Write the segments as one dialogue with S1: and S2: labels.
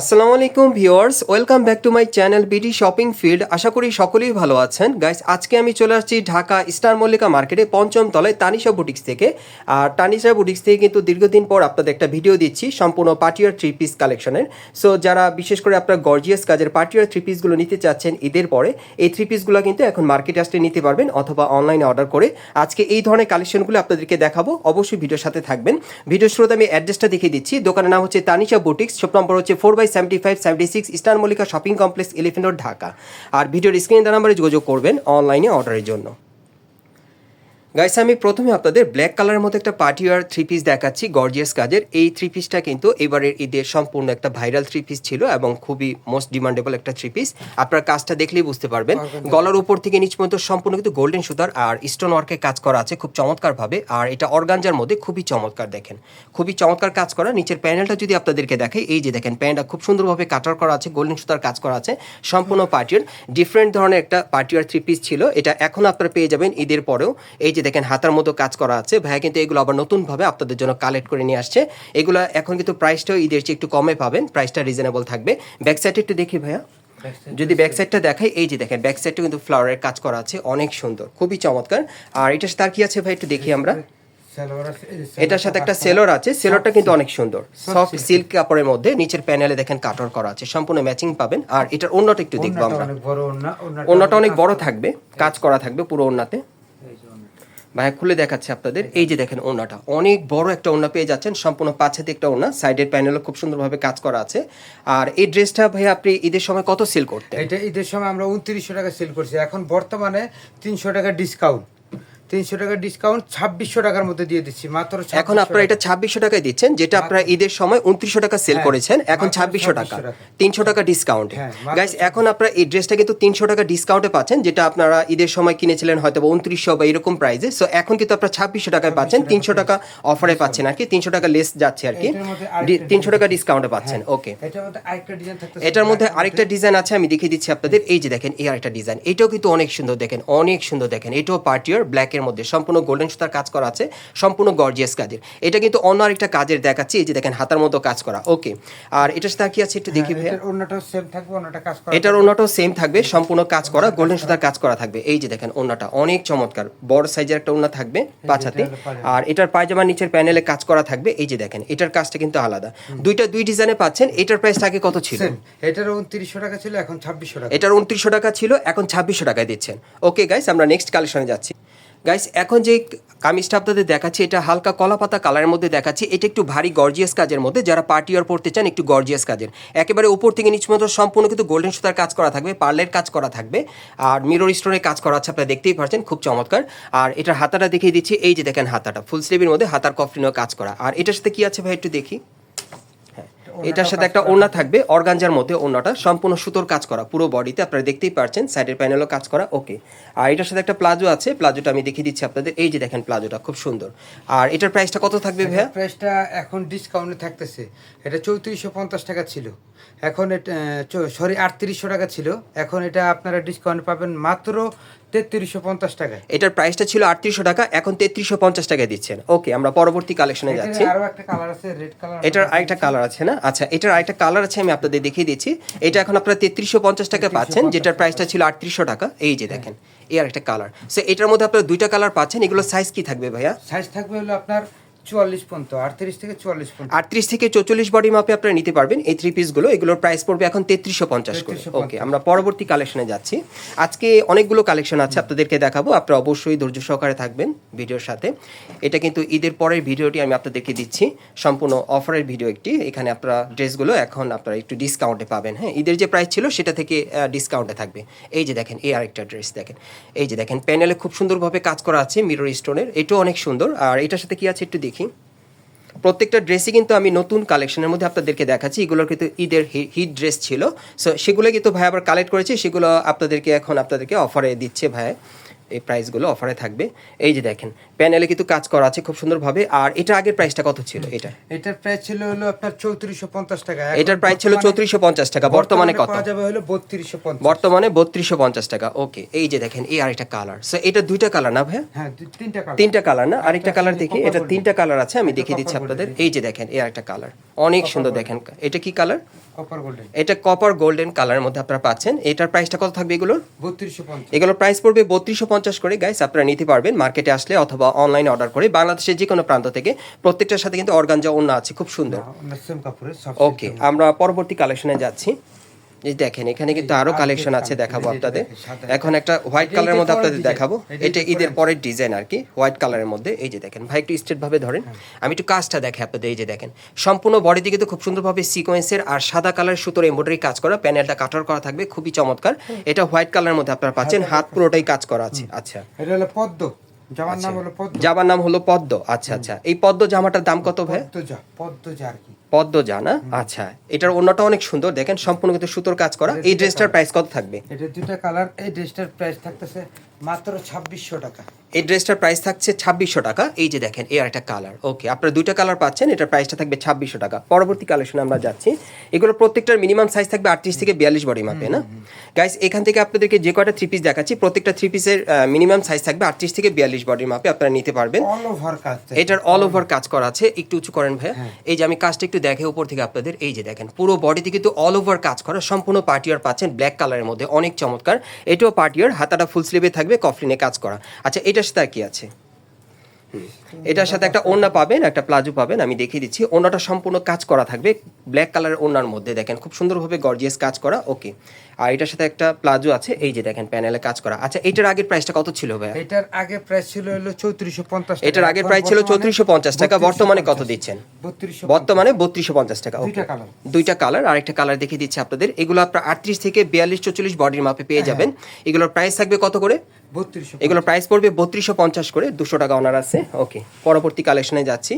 S1: আসসালামু আলাইকুম viewers, welcome back to my channel BD shopping field. আশা করি সকলেই ভালো আছেন। গাইস, আজকে আমি চলে আসছি ঢাকা স্টার মল্লিকা মার্কেটে পঞ্চম তলায় তানিশা বুটিক্স থেকে। আর তানিশা বুটিক্স থেকে কিন্তু দীর্ঘদিন পর আপনাদের একটা ভিডিও দিচ্ছি, সম্পূর্ণ পার্টিয়ার থ্রি পিস কালেকশনের সো যারা বিশেষ করে আপনার গর্জিয়াস কাজের পার্টিয়ার থ্রি পিসগুলো নিতে চাচ্ছেন ঈদের পরে, এই থ্রি পিসগুলো কিন্তু এখন মার্কেটে আসলে নিতে পারবেন অথবা অনলাইনে অর্ডার করে। আজকে এই ধরনের কালেকশনগুলো আপনাদেরকে দেখাবো, অবশ্যই ভিডিওর সাথে থাকবেন। ভিডিওর শুরুতে আমি অ্যাড্রেসটা দেখিয়ে দিচ্ছি। দোকানের নাম হচ্ছে তানিশা বুটিক্স শপ নম্বর হচ্ছে four by seventy five seventy six Eastern Mallika shopping complex Elephant Dhaka আর ভিডিওর স্ক্রিনে দেওয়া নাম্বারে যোগাযোগ করবেন অনলাইনে অর্ডারের জন্য। গাইস আমি প্রথমে আপনাদের ব্ল্যাক কালারের মধ্যে একটা পার্টি আর থ্রি পিস দেখাচ্ছি গর্জিয়াস কাজের। এই থ্রি পিসটা কিন্তু এবারের ঈদের সম্পূর্ণ একটা ভাইরাল থ্রি পিস ছিল এবং খুবই মোস্ট ডিমান্ডেবল একটা থ্রি পিস আপনার কাজটা দেখলেই বুঝতে পারবেন। গলার উপর থেকে নিচ পর্যন্ত সম্পূর্ণ কিন্তু গোল্ডেন সুতার আর স্টোন ওয়ার্কের কাজ করা আছে খুব চমৎকার ভাবে আর এটা অর্গানজার মধ্যে খুবই চমৎকার দেখেন। খুবই চমৎকার কাজ করা। নিচের প্যানেলটা যদি আপনাদেরকে দেখে এই যে দেখেন প্যানেলটা খুব সুন্দরভাবে কাটার করা আছে গোল্ডেন সুতার কাজ করা আছে সম্পূর্ণ পার্টিয়ার ডিফারেন্ট ধরনের একটা পার্টিয়ার থ্রি পিস ছিল। এটা এখন আপনারা পেয়ে যাবেন ঈদের পরেও। এই যে দেখেন হাতার মতো কাজ করা আছে। ভাইয়া কিন্তু এগুলো আবার নতুনভাবে আপনাদের জন্য কালেক্ট করে নিয়ে আসছে। এগুলো এখন কিন্তু প্রাইসটাও ঈদের চেয়ে একটু কমে পাবেন। প্রাইসটা রিজনেবল থাকবে। ব্যাক সাইডে একটু দেখি ভাইয়া। যদি ব্যাক সাইডটা দেখাই এই যে দেখেন ব্যাক সাইডটা কিন্তু ফ্লাওয়ারের কাজ করা আছে। অনেক সুন্দর খুবই চমৎকার। আর এটার তার কি আছে ভাই একটু দেখি আমরা? এটার সাথে একটা সেলর আছে। সেলরটা কিন্তু অনেক সুন্দর। সফট সিল্ক কাপড়ের মধ্যে নিচের প্যানেলে দেখেন কাটর করা আছে। সম্পূর্ণ ম্যাচিং পাবেন। আর এটার অন্যটা একটু দেখব আমরা। ওন্নাটা অনেক বড় থাকবে। কাজ করা থাকবে পুরো ওন্নাতে ভাইয়া খুলে দেখাচ্ছে আপনাদের। এই যে দেখেন ওনাটা অনেক বড় একটা ওনা পেয়ে যাচ্ছেন, সম্পূর্ণ পাঁচ হাতে একটা ওনা সাইডের প্যানেলও খুব সুন্দরভাবে কাজ করা আছে। আর এই ড্রেসটা ভাইয়া আপনি ঈদের সময় কত সেল করতেন?
S2: এটা ঈদের সময় আমরা উনত্রিশশো টাকা সেল করছি। এখন বর্তমানে তিনশো টাকা ডিসকাউন্ট। তিনশো টাকা ডিসকাউন্ট ছাব্বিশশো টাকার মধ্যে দিয়ে দিচ্ছি মাত্র
S1: এখন আপনারা এটা ছাব্বিশশো টাকায় দিচ্ছেন যেটা আপনারা ঈদের সময় উনত্রিশশো টাকা সেল
S2: হ্যাঁ,
S1: করেছেন এখন ছাব্বিশশো টাকা। তিনশো টাকা ডিসকাউন্ট
S2: হ্যাঁ,
S1: গাইস এখন আপনারা এই ড্রেসটা কিন্তু তিনশো টাকা ডিসকাউন্টে পাচ্ছেন যেটা আপনারা ঈদের সময় কিনেছিলেন হয়তো বা উনত্রিশশো বা এরকম প্রাইসে সো এখন কিন্তু আপনারা ছাব্বিশশো টাকায় পাচ্ছেন তিনশো টাকা অফারে পাচ্ছেন আর কি তিনশো টাকা লেস যাচ্ছে আর কি। তিনশো টাকা ডিসকাউন্টে পাচ্ছেন
S2: হ্যাঁ,
S1: ওকে
S2: এটার মধ্যে আরেকটা ডিজাইন
S1: এটার মধ্যে আরেকটা ডিজাইন আছে আমি দেখিয়ে দিচ্ছি আপনাদের এই যে দেখেন এই আরেকটা ডিজাইন এটাও কিন্তু অনেক সুন্দর দেখেন অনেক সুন্দর দেখেন এটাও পার্টিয়ার ব্ল্যাকের মধ্যে। সম্পূর্ণ গোল্ডেন সুতার কাজ করা আছে সম্পূর্ণ গর্জিয়াস কাজের। এটা কিন্তু অন্য আরেকটা কাজের দেখাচ্ছি এই যে দেখেন হাতার মতো কাজ করা। ওকে আর এটার সাথে কি আছে একটু দেখি ভাইয়া?
S2: অন্যটাও সেম থাকবে অন্যটা কাজ করা
S1: এটার ওনাটাও সেম থাকবে সম্পূর্ণ কাজ করা গোল্ডেন সুতার কাজ করা থাকবে। এই যে দেখেন ওনাটা অনেক চমৎকার বড় সাইজের একটা ওনা থাকবে পাঁচ হাতে আর এটার পায়জামার নিচের প্যানেলে কাজ করা থাকবে এই যে দেখেন এটার কাজটা কিন্তু আলাদা। দুইটা দুই ডিজাইনে পাচ্ছেন এটার প্রাইসটা আগে কত ছিল?
S2: এটার উনত্রিশশো টাকা ছিল এখন ছাব্বিশশো টাকা।
S1: এটার উনত্রিশশো টাকা ছিল এখন ছাব্বিশশো টাকায় দিচ্ছেন। ওকে গাইস আমরা নেক্সট কালেকশনে যাচ্ছি। গাইস এখন যে কামিজটা আপনাদের দেখাচ্ছি, এটা হালকা কলাপাতা কালারের মধ্যে দেখাচ্ছি। এটা একটু ভারী গর্জিয়াস কাজের মধ্যে। যারা পার্টি আর পড়তে চান, একটু গর্জিয়াস কাজের। একেবারে উপর থেকে নিচ মতো সম্পূর্ণ কিন্তু গোল্ডেন সুতার কাজ করা থাকবে পার্লের কাজ করা থাকবে। আর মিরর স্টোনের কাজ করা আছে, আপনারা দেখতেই পাচ্ছেন খুব চমৎকার। আর এটার হাতাটা দেখিয়ে দিচ্ছি, এই যে দেখেন হাতাটা ফুল স্লিভের মধ্যে হাতার কফলিনও কাজ করা। আর এটার সাথে কি আছে ভাই, একটু দেখি। এটার সাথে একটা ওড়না থাকবে অর্গানজার মধ্যে ওড়নাটা সম্পূর্ণ সুতোর কাজ করা পুরো বডিতে আপনারা দেখতেই পারছেন সাইডের প্যানেলও কাজ করা ওকে আর এটার সাথে একটা প্লাজো আছে প্লাজোটা আমি দেখিয়ে দিচ্ছি আপনাদের এই যে দেখেন প্লাজোটা খুব সুন্দর। আর এটার প্রাইসটা কত থাকবে ভাইয়া?
S2: প্রাইসটা এখন ডিসকাউন্টে থাকতেছে। এটা চৌত্রিশশো পঞ্চাশ টাকা ছিল। এখন এটা সরি আটত্রিশশো টাকা ছিল। এখন এটা আপনারা ডিসকাউন্ট পাবেন মাত্র তেত্রিশশো পঞ্চাশ টাকা
S1: এটার প্রাইসটা ছিল আটত্রিশশো টাকা এখন তেত্রিশশো পঞ্চাশ টাকা দিচ্ছেন। ওকে আমরা পরবর্তী কালেকশনে যাচ্ছি।
S2: আরও একটা কালার আছে রেড কালার
S1: এটার আরেকটা কালার আছে না? আচ্ছা এটার আরেকটা কালার আছে আমি আপনাদের দেখিয়ে দিচ্ছি। এটা এখন আপনারা তেত্রিশশো পঞ্চাশ টাকা পাচ্ছেন যেটার প্রাইসটা ছিল আটত্রিশশো টাকা। এই যে দেখেন এই আরেকটা কালার সো এটার মধ্যে আপনারা দুইটা কালার পাচ্ছেন এগুলো সাইজ কি থাকবে ভাইয়া?
S2: সাইজ থাকবে হলো আপনার চুয়াল্লিশ পর্যন্ত আটত্রিশ থেকে চুয়াল্লিশ পর্যন্ত।
S1: আটত্রিশ থেকে চৌচল্লিশ বডি মাপে আপনারা নিতে পারবেন এই থ্রি পিসগুলো এগুলোর প্রাইস পড়বে এখন তেত্রিশশো পঞ্চাশ করে। ওকে আমরা পরবর্তী কালেকশনে যাচ্ছি। আজকে অনেকগুলো কালেকশন আছে আপনাদেরকে দেখাবো আপনারা অবশ্যই ধৈর্য সহকারে থাকবেন ভিডিওর সাথে। এটা কিন্তু ঈদের পরের ভিডিওটি আমি আপনাদেরকে দিচ্ছি সম্পূর্ণ অফারের ভিডিও একটি। এখানে আপনারা ড্রেসগুলো এখন আপনারা একটু ডিসকাউন্টে পাবেন হ্যাঁ? ঈদের যে প্রাইস ছিল সেটা থেকে ডিসকাউন্টে থাকবে। এই যে দেখেন এই আরেকটা ড্রেস দেখেন। এই যে দেখেন প্যানেলে খুব সুন্দরভাবে কাজ করা আছে মিরর স্টোনের এটাও অনেক সুন্দর। আর এটার সাথে কি আছে একটু দেখি প্রত্যেকটা ড্রেসই কিন্তু আমি নতুন কালেকশনের মধ্যে আপনাদেরকে দেখাচ্ছি। এগুলোর কিন্তু ঈদের হিট ড্রেস ছিল। সো সেগুলো কিন্তু ভাই আবার কালেক্ট করেছি। সেগুলো আপনাদেরকে এখন আপনাদেরকে অফারে দিচ্ছে ভাই। এই প্রাইসগুলো অফারে থাকবে। এই যে দেখেন প্যানেলে কিন্তু কাজ করা আছে খুব সুন্দরভাবে। আর এটা আগের প্রাইসটা কত ছিল এটা?
S2: এটার প্রাইস ছিল হলো আপনার চৌত্রিশশো পঞ্চাশ টাকা।
S1: এটার প্রাইস ছিল চৌত্রিশশো পঞ্চাশ টাকা। বর্তমানে কত?
S2: পাওয়া যাবে হলো বত্রিশশো
S1: বর্তমানে বত্রিশশো পঞ্চাশ টাকা। ওকে এই যে দেখেন এই আরেকটা কালার। সো এটা দুইটা কালার না ভাইয়া?
S2: হ্যাঁ তিনটা কালার।
S1: তিনটা কালার না? আরেকটা কালার দেখি। এটা তিনটা কালার আছে আমি দেখিয়ে দিচ্ছি আপনাদের। এই যে দেখেন এই আরেকটা কালার। অনেক সুন্দর দেখেন। এটা কি কালার?
S2: কপার গোল্ডেন
S1: এটা কপার গোল্ডেন কালারের মধ্যে আপনারা পাচ্ছেন। এটার প্রাইসটা কত থাকবে এগুলোর?
S2: বত্রিশশো
S1: এগুলোর প্রাইস পড়বে বত্রিশশো পঞ্চাশ করে। গাইস আপনারা নিতে পারবেন। মার্কেটে আসলে অথবা অনলাইনে অর্ডার করি। বাংলাদেশের যে কোনো প্রান্ত থেকে প্রত্যেকটার সাথে কিন্তু অর্গানজা অন্য আছে খুব সুন্দর। ওকে আমরা পরবর্তী কালেকশনে যাচ্ছি। এই দেখেন এখানে কিন্তু
S2: আরও
S1: কালেকশন আছে দেখাবো আপনাদের। এখন একটা হোয়াইট কালারের মধ্যে আপনাদের দেখাবো।
S2: এটা ঈদের পরের
S1: ডিজাইন আর কি হোয়াইট কালারের মধ্যে। এই যে দেখেন ভাই একটু স্ট্রেট ভাবে ধরেন।
S2: হ্যাঁ।
S1: আমি একটু কাজটা দেখে আপনাদের এই যে দেখেন। সম্পূর্ণ বডি দিকে তো খুব সুন্দরভাবে সিকোয়েন্সের আর সাদা কালার সুতোর এমব্রয়ডারি কাজ করা প্যানেলটা কাটার করা থাকবে খুবই চমৎকার। এটা হোয়াইট কালারের মধ্যে আপনারা পাচ্ছেন হাত পুরোটাই কাজ করা আছে। আচ্ছা।
S2: এটা হলো পদ্ম। জামার নাম হলো পদ্ম।
S1: জামার নাম হলো পদ্ম। আচ্ছা আচ্ছা। এই পদ্ম জামাটার দাম কত ভাই?
S2: পদ্মজা পদ্মজা আর কি।
S1: পদ্ম জানা আচ্ছা। এটার অন্যটা অনেক সুন্দর। দেখেন সম্পূর্ণ কিন্তু সুতোর কাজ করা। এই ড্রেসটার প্রাইস কত থাকবে?
S2: এটা দুটা কালার এই ড্রেসটার প্রাইস থাকতেছে মাত্র ছাব্বিশশো টাকা।
S1: এই ড্রেসটার প্রাইস থাকছে ছাব্বিশশো টাকা। এই যে দেখেন এই একটা কালার ওকে আপনারা দুইটা কালার পাচ্ছেন এটার প্রাইসটা থাকবে ছাব্বিশশো টাকা। পরবর্তী কালেকশনে আমরা যাচ্ছি। এগুলো প্রত্যেকটার মিনিমাম সাইজ থাকবে আটত্রিশ থেকে বিয়াল্লিশ বডি মাপে না? গাইস এখান থেকে আপনাদেরকে যে কয়টা থ্রি পিস দেখাচ্ছি প্রত্যেকটা থ্রি পিসের মিনিমাম সাইজ থাকবে আটত্রিশ থেকে বিয়াল্লিশ বডির মাপে আপনারা নিতে পারবেন।
S2: অল ওভার কাজ
S1: এটার অল ওভার কাজ করা আছে। একটু উঁচু করেন ভাইয়া। এই যে আমি কাজটা একটু দেখে উপর থেকে আপনাদের এই যে দেখেন পুরো বডিতে কিন্তু অল ওভার কাজ করা সম্পূর্ণ পার্টিয়ার পাচ্ছেন ব্ল্যাক কালারের মধ্যে অনেক চমৎকার। এটাও পার্টিয়ার হাতাটা ফুল স্লিভে থাকবে। কফলিনে কাজ করা। আচ্ছা এটার সাথে আর কি আছে? এটার সাথে একটা ওড়না পাবেন একটা প্লাজো পাবেন আমি দেখিয়ে দিচ্ছি। ওড়নাটা সম্পূর্ণ কাজ করা থাকবে ব্ল্যাক কালারের ওড়নার মধ্যে দেখেন খুব সুন্দরভাবে গর্জিয়াস কাজ করা ওকে আর এটার সাথে একটা প্লাজো আছে এই যে দেখেন প্যানেলে কাজ করা। আচ্ছা এটার আগের প্রাইসটা কত ছিল ভাইয়া?
S2: এটার আগে প্রাইস ছিল হলো চৌত্রিশশো পঞ্চাশ
S1: এটার আগের প্রাইস ছিল চৌত্রিশশো পঞ্চাশ টাকা বর্তমানে কত দিচ্ছেন? বর্তমানে বত্রিশশো পঞ্চাশ টাকা.
S2: দুইটা
S1: কালার আরেকটা কালার দেখিয়ে দিচ্ছি আপনাদের। এগুলো আপনার আটত্রিশ থেকে বিয়াল্লিশ চল্লিশ বডির মাপে পেয়ে যাবেন। এগুলোর প্রাইস থাকবে কত করে? এগুলোর প্রাইস পড়বে বত্রিশশো পঞ্চাশ করে দুশো টাকা অনার আছে। ওকে পরবর্তী কালেকশনে যাচ্ছি।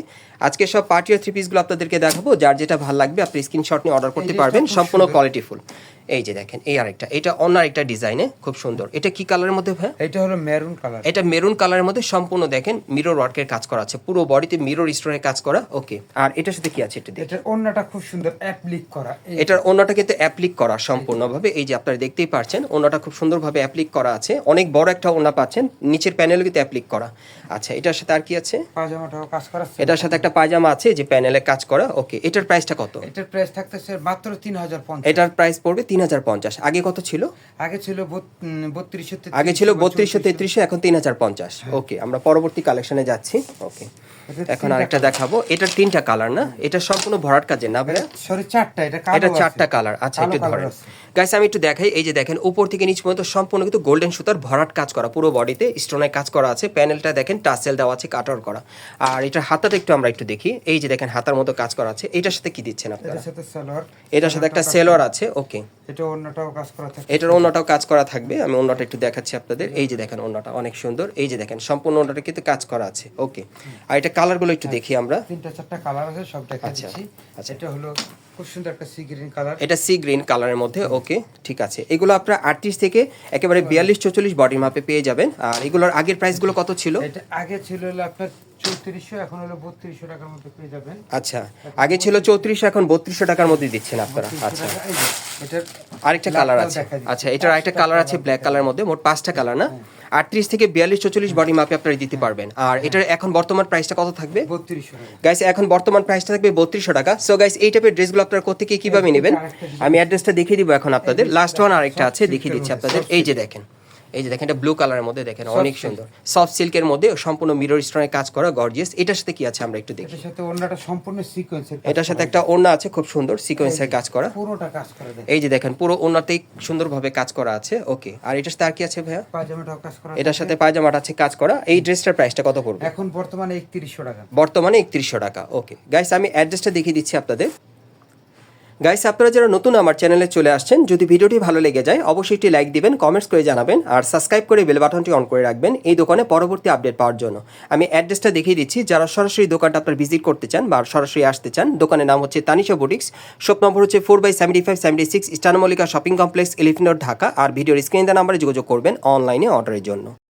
S1: আজকে সব পার্টি আর থ্রি পিসগুলো আপনাদেরকে দেখাবো। যার যেটা ভালো লাগবে আপনি স্ক্রিনশট নিয়ে অর্ডার করতে পারবেন। সম্পূর্ণ
S2: কোয়ালিটি
S1: কোয়ালিটিফুল এই যে দেখেন এই আরেকটা। এটা অন্য আরেকটা ডিজাইনে খুব সুন্দর। এটা কি কালারের মধ্যে ভাই?
S2: এটা হলো মেরুন কালার
S1: এটা মেরুন কালারের মধ্যে সম্পূর্ণ দেখেন মিরর ওয়ার্কের কাজ করা আছে। পুরো বডিতে মিরর স্টোনের কাজ করা ওকে আর এটার সাথে কি আছে এটা।
S2: এটার অন্যটা খুব সুন্দর অ্যাপ্লিক করা।
S1: এটার অন্যটা কিন্তু অ্যাপ্লিক করা সম্পূর্ণভাবে। এই যে আপনারা দেখতেই পারছেন অন্যটা খুব সুন্দরভাবে অ্যাপ্লিক করা আছে। অনেক বড় একটা ওনা পাচ্ছেন নিচের প্যানেলও কিন্তু অ্যাপ্লিক করা। আচ্ছা এটার সাথে আর কি আছে?
S2: পাজামাটাও কাজ করা
S1: এটার সাথে একটা পায়জামা আছে যে প্যানেলে কাজ করা ওকে এটার প্রাইসটা কত?
S2: এটার প্রাইস থাকতেছে মাত্র তিন হাজার পঞ্চাশ।
S1: এটার প্রাইস পড়বে তিন হাজার পঞ্চাশ। আগে কত ছিল?
S2: আগে ছিল বত্রিশশো
S1: আগে ছিল বত্রিশশো তেত্রিশশো এখন তিন হাজার পঞ্চাশ। ওকে আমরা পরবর্তী কালেকশনে যাচ্ছি। ওকে এখন আরেকটা দেখাবো। এটার তিনটা কালার না? এটা সম্পূর্ণ ভরাট কাজের না
S2: সরি চারটা। এটা
S1: এটা চারটা কালার আচ্ছা একটু ধরেন। গাইস আমি একটু দেখাই। এই যে দেখেন উপর থেকে নিচ পর্যন্ত সম্পূর্ণ কিন্তু গোল্ডেন সুতার ভরাট কাজ করা পুরো বডিতে স্টোনের কাজ করা আছে। প্যানেলটা দেখেন টাসেল দেওয়া আছে কাটার করা। আর এটার হাতাটা একটু আমরা একটু দেখি। এই যে দেখেন হাতার মতো কাজ করা আছে। এটার সাথে কি দিচ্ছেন আপনারা?
S2: এটার সাথে সালোয়ার
S1: এটার সাথে একটা সেলোয়ার আছে। ওকে
S2: এটা অন্যটাও কাজ করা থাকে
S1: এটার অন্যটাও কাজ করা থাকবে। আমি অন্যটা একটু দেখাচ্ছি আপনাদের। এই যে দেখেন অন্যটা অনেক সুন্দর। এই যে দেখেন সম্পূর্ণ অন্যটা কিন্তু কাজ করা আছে। ওকে। আর এটা কালারগুলো একটু দেখি আমরা।
S2: তিনটা চারটা কালার আছে সব দেখা
S1: আচ্ছা, আচ্ছা।
S2: এটা হলো খুব সুন্দর একটা সি গ্রিন কালার
S1: এটা সি গ্রিন কালারের মধ্যে ওকে ঠিক আছে। এগুলো আপনার আটত্রিশ থেকে একেবারে বিয়াল্লিশ চৌচল্লিশ বডির মাপে পেয়ে যাবেন। আর এগুলোর আগের প্রাইসগুলো কত ছিল?
S2: এটা আগে ছিল আপনার চৌত্রিশশো এখন হলো বত্রিশশো টাকার মধ্যে পেয়ে যাবেন।
S1: আচ্ছা আগে ছিল চৌত্রিশশো এখন বত্রিশশো টাকার মধ্যে দিচ্ছেন আপনারা? আচ্ছা।
S2: যে, এটার
S1: আরেকটা কালার আছে। আচ্ছা এটার আরেকটা কালার আছে ব্ল্যাক কালারের মধ্যে মোট পাঁচটা কালার না? আটত্রিশ থেকে বিয়াল্লিশ চৌচল্লিশ বডি মাপে আপনারা দিতে পারবেন। আর এটার এখন বর্তমান প্রাইসটা কত থাকবে? গাইস এখন বর্তমান প্রাইসটা থাকবে বত্রিশশো টাকা। সো গাইস এই টাইপের ড্রেসগুলো আপনারা কোথেকে কীভাবে নেবেন? আমি অ্যাড্রেসটা দেখিয়ে দিব এখন আপনাদের। লাস্ট ওয়ান আরেকটা আছে দেখিয়ে দিচ্ছি আপনাদের। এই যে দেখেন। এই যে দেখেন এটা ব্লু কালারের মধ্যে দেখেন অনেক সুন্দর। সফট সিল্কের মধ্যে সম্পূর্ণ মিরর স্টোনের কাজ করা গর্জিয়াস এটার সাথে কি আছে আমরা একটু দেখি।
S2: এটার সাথে অন্যটা সম্পূর্ণ সিকোয়েন্সের
S1: এটার সাথে একটা ওড়না আছে খুব সুন্দর সিকোয়েন্সের কাজ করা।
S2: পুরোটা কাজ করে
S1: এই যে দেখেন পুরো ওড়নাতেই সুন্দরভাবে কাজ করা আছে। ওকে আর এটার সাথে আর কি আছে ভাইয়া?
S2: পাজামাটাও কাজ করা
S1: এটার সাথে পায়জামাটা আছে কাজ করা। এই ড্রেসটার প্রাইসটা কত পড়বে?
S2: এখন বর্তমানে একত্রিশশো টাকা।
S1: বর্তমানে একত্রিশশো টাকা। ওকে গাইস আমি অ্যাড্রেসটা দেখিয়ে দিচ্ছি আপনাদের। গাইস আপনারা যারা নতুন আমার চ্যানেলে চলে আসছেন, যদি ভিডিওটি ভালো লেগে যায়, অবশ্যই একটি লাইক দিবেন কমেন্টস করে জানাবেন, আর সাবস্ক্রাইব করে বেল বাটনটি অন করে রাখবেন এই দোকানে পরবর্তী আপডেট পাওয়ার জন্য। আমি অ্যাড্রেসটা দেখিয়ে দিচ্ছি, যারা সরাসরি দোকানটা আপনার ভিজিট করতে চান বা সরাসরি আসতে চান, দোকানের নাম হচ্ছে তানিশা বুটিক্স শপ নম্বর হচ্ছে four by seventy five seventy six Eastern Mallika shopping complex এলিফিনোর Dhaka আর ভিডিওর স্ক্রিন নাম্বারে যোগাযোগ করবেন অনলাইনে অর্ডারের জন্য।